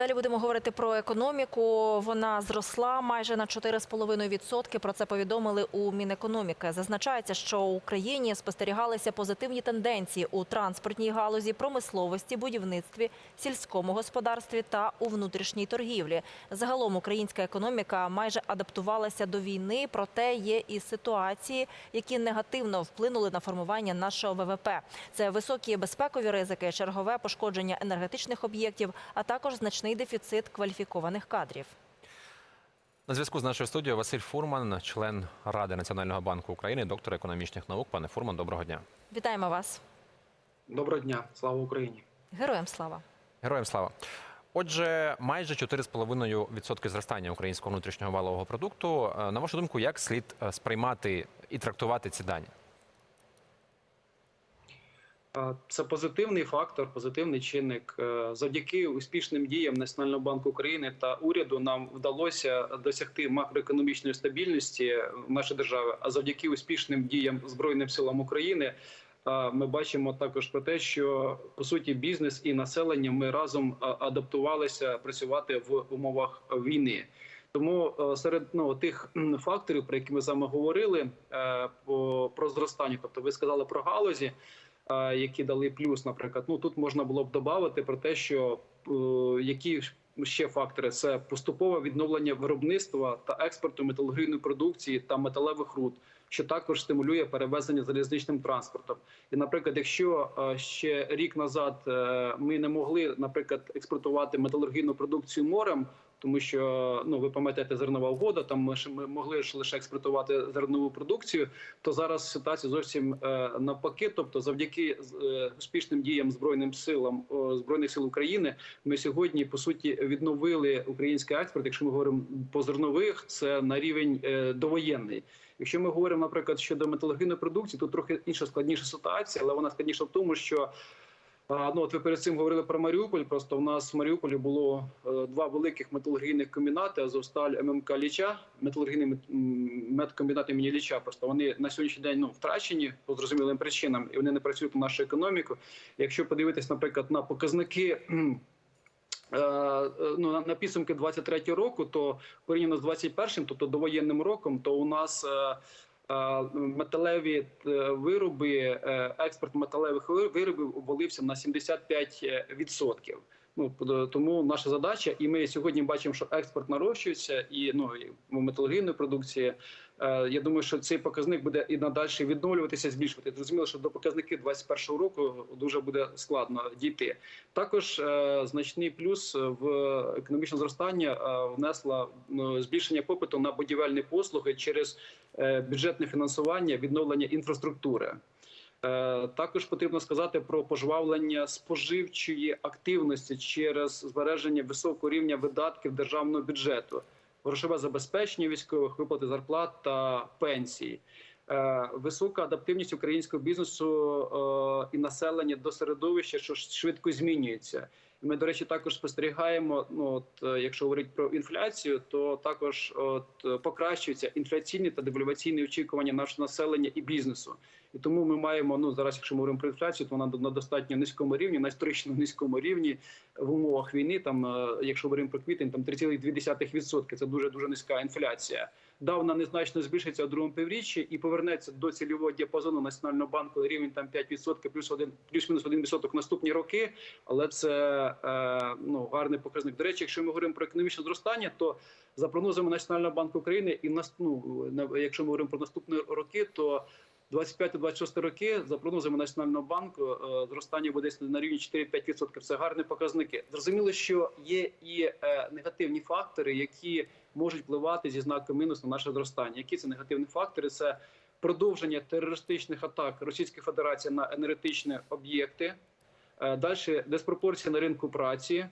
Далі будемо говорити про економіку. Вона зросла майже на 4,5%. Про це повідомили у Мінекономіки. Зазначається, що у Україні спостерігалися позитивні тенденції у транспортній галузі, промисловості, будівництві, сільському господарстві та у внутрішній торгівлі. Загалом українська економіка майже адаптувалася до війни, проте є і ситуації, які негативно вплинули на формування нашого ВВП. Це високі безпекові ризики, чергове пошкодження енергетичних об'єктів, а також значний дефіцит кваліфікованих кадрів. На зв'язку з нашою студією Василь Фурман, член Ради Національного банку України, доктор економічних наук. Пане Фурман, доброго дня. Вітаємо вас, Доброго дня, слава Україні. героям слава. Героям слава. Отже, майже 4,5% зростання українського внутрішнього валового продукту. Е, На вашу думку, як слід е, сприймати і трактувати ці дані? Це позитивний фактор, позитивний чинник. Е, Завдяки успішним діям Національного банку України та уряду нам вдалося досягти макроекономічної стабільності в нашій державі. А завдяки успішним діям Збройним силам України ми бачимо також про те, що по суті бізнес і населення ми разом адаптувалися працювати в умовах війни. Тому е, серед ну, тих факторів, про які ми з вами говорили, е, про зростання, тобто ви сказали про галузі, е, які дали плюс, наприклад. Ну тут можна було б додати про те, що е, які ще фактори це поступове відновлення виробництва та експорту металургійної продукції та металевих руд, що також стимулює перевезення залізничним транспортом. І, наприклад, якщо е, ще рік назад е, ми не могли, наприклад, експортувати металургійну продукцію морем. Тому що ну ви пам'ятаєте зернова угода, там ми ж ми могли ж лише експортувати зернову продукцію. То зараз ситуація зовсім е, навпаки. Тобто, завдяки е, успішним діям збройним силам о, збройних сил України, ми сьогодні по суті відновили український експорт. Якщо ми говоримо по зернових, це на рівень е, довоєнний. Якщо ми говоримо, наприклад, щодо металургійної продукції, тут трохи інша складніша ситуація, але вона складніша в тому, що Ну, от ви перед цим говорили про Маріуполь. Просто у нас в Маріуполі було е, два великих металургійних комбінати Азовсталь ММК Ліча, металургійний медкомбінат імені Ліча. Просто вони на сьогоднішній день ну втрачені по зрозумілим причинам, і вони не працюють на нашу економіку. Якщо подивитись, наприклад, на показники. е, е, Ну, на- підсумки 23 року, то порівняно з 21-м, тобто довоєнним роком, то у нас металеві е, вироби, е, експорт металевих виробів обвалився на 75%. Ну тому наша задача, і ми сьогодні бачимо, що експорт нарощується, і ну і металургійної продукції. Е, Я думаю, що цей показник буде і надалі відновлюватися, збільшувати. Зрозуміло, що до показників 21-го року дуже буде складно дійти. Також е, значний плюс в економічне зростання е, внесла ну, збільшення попиту на будівельні послуги через е, бюджетне фінансування, відновлення інфраструктури. Е, Також потрібно сказати про пожвавлення споживчої активності через збереження високого рівня видатків державного бюджету, грошове забезпечення військових, виплати зарплат та пенсій. Е, Висока адаптивність українського бізнесу е, і населення до середовища, що швидко змінюється. Ми, до речі, також спостерігаємо. Ну от е, якщо говорити про інфляцію, то також от покращуються інфляційні та девальваційні очікування нашого населення і бізнесу. І тому ми маємо ну зараз, якщо ми говоримо про інфляцію, то вона на достатньо низькому рівні, на історично низькому рівні в умовах війни. Там, е, якщо говоримо про квітень, там 3,2%. Це дуже дуже низька інфляція. Да, вона незначно збільшиться у другому півріччі і повернеться до цільового діапазону національного банку рівень там 5% плюс один плюс-мінус 1% наступні роки. Але це е, ну гарний показник. До речі, якщо ми говоримо про економічне зростання, то за прогнозами Національного банку України, і ну, на- якщо ми говоримо про наступні роки, то 25-26 роки за прогнозами Національного банку е, зростання буде на рівні 4-5%. Це гарні показники. Зрозуміло, що є і е, негативні фактори, які можуть впливати зі знаком мінус на наше зростання. Які це негативні фактори? Це продовження терористичних атак Російської Федерації на енергетичні об'єкти. Е, Далі диспропорція на ринку праці,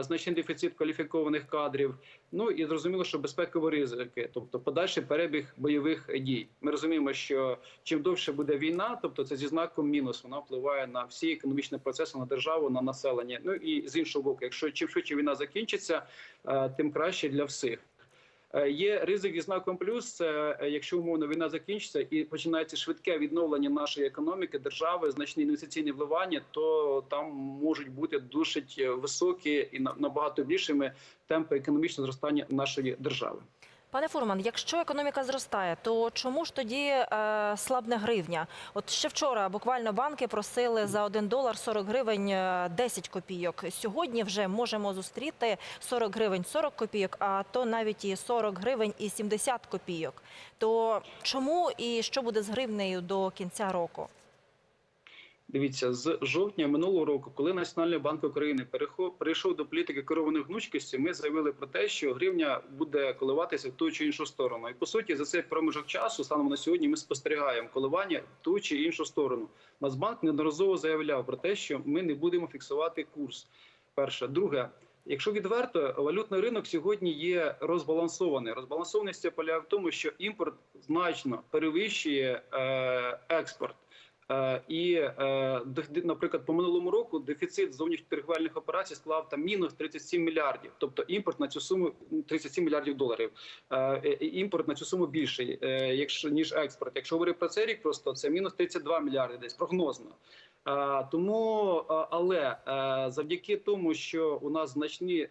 значний дефіцит кваліфікованих кадрів. Ну і зрозуміло, що безпекові ризики, тобто подальший перебіг бойових дій. Ми розуміємо, що чим довше буде війна, тобто це зі знаком мінус, вона впливає на всі економічні процеси, на державу, на населення. Ну і з іншого боку, якщо чим швидше війна закінчиться, е, тим краще для всіх. Е, Є ризик зі знаком плюс. Е, якщо умовно війна закінчиться і починається швидке відновлення нашої економіки, держави, значні інвестиційні вливання, то там можуть бути досить високі і на- набагато більшими темпи економічного зростання нашої держави. Пане Фурман, якщо економіка зростає, то чому ж тоді е, слабне гривня? От ще вчора буквально банки просили за 1 долар 40 гривень е, 10 копійок. Сьогодні вже можемо зустріти 40 гривень 40 копійок, а то навіть і 40 гривень і 70 копійок. То чому і що буде з гривнею до кінця року? Дивіться, з жовтня минулого року, коли Національний банк України перейшов до політики керованої гнучкості, ми заявили про те, що гривня буде коливатися в ту чи іншу сторону. І по суті, за цей проміжок часу, станом на сьогодні, ми спостерігаємо коливання в ту чи іншу сторону. Нацбанк неодноразово заявляв про те, що ми не будемо фіксувати курс. Перше, друге. Якщо відверто, валютний ринок сьогодні є розбалансований. Розбалансованість полягає в тому, що імпорт значно перевищує е, експорт. Е, І, е, наприклад, по минулому року дефіцит зовнішніх операцій склав там мінус 37 мільярдів. Тобто імпорт на цю суму 37 мільярдів доларів. Е, Імпорт на цю суму більший, якщо ніж експорт. Якщо говорити про цей рік, просто це мінус 32 мільярди, десь прогнозно. Тому, але завдяки тому, що у нас значні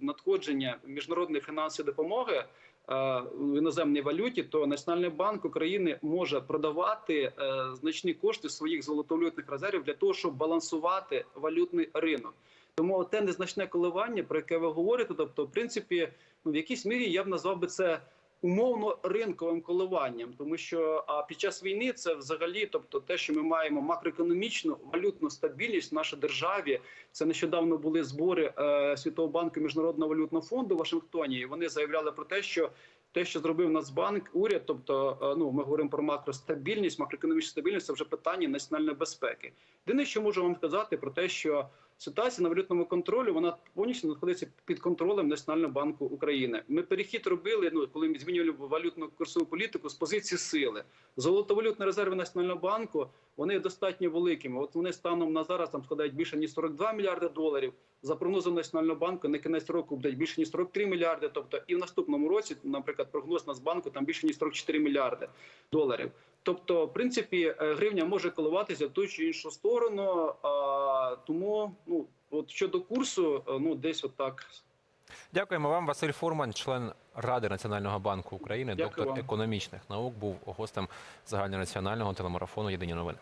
надходження міжнародної фінансової допомоги в іноземній валюті, то Національний банк України може продавати е, значні кошти своїх золотовалютних резервів для того, щоб балансувати валютний ринок. Тому те незначне коливання, про яке ви говорите, тобто, в принципі, ну в якійсь мірі я б назвав би це умовно ринковим коливанням, тому що а під час війни це взагалі, тобто, те, що ми маємо макроекономічну валютну стабільність в нашій державі. Це нещодавно були збори е, Світового банку Міжнародного валютного фонду в Вашингтоні. І вони заявляли про те, що те, що зробив Нацбанк, уряд, тобто, е, ну ми говоримо про макростабільність, макроекономічну стабільність, це вже питання національної безпеки. Єдине, що можу вам сказати про те, що ситуація на валютному контролі вона повністю знаходиться під контролем Національного банку України. Ми перехід робили. Ну коли ми змінювали валютну курсову політику з позиції сили. Золотовалютні резерви Національного банку вони достатньо великими. От вони станом на зараз там складають більше ніж 42 мільярди доларів. За прогнозом Національного банку на кінець року буде більше ніж 43 мільярди. Тобто, і в наступному році, наприклад, прогноз Нацбанку там більше ніж 44 мільярди доларів. Тобто, в принципі, е, гривня може коливатися в ту чи іншу сторону. А, тому, ну от щодо курсу, е, ну десь отак. Дякуємо вам, Василь Фурман, член Ради Національного банку України, Дякую доктор вам. економічних наук, був гостем загальнонаціонального телемарафону Єдині новини.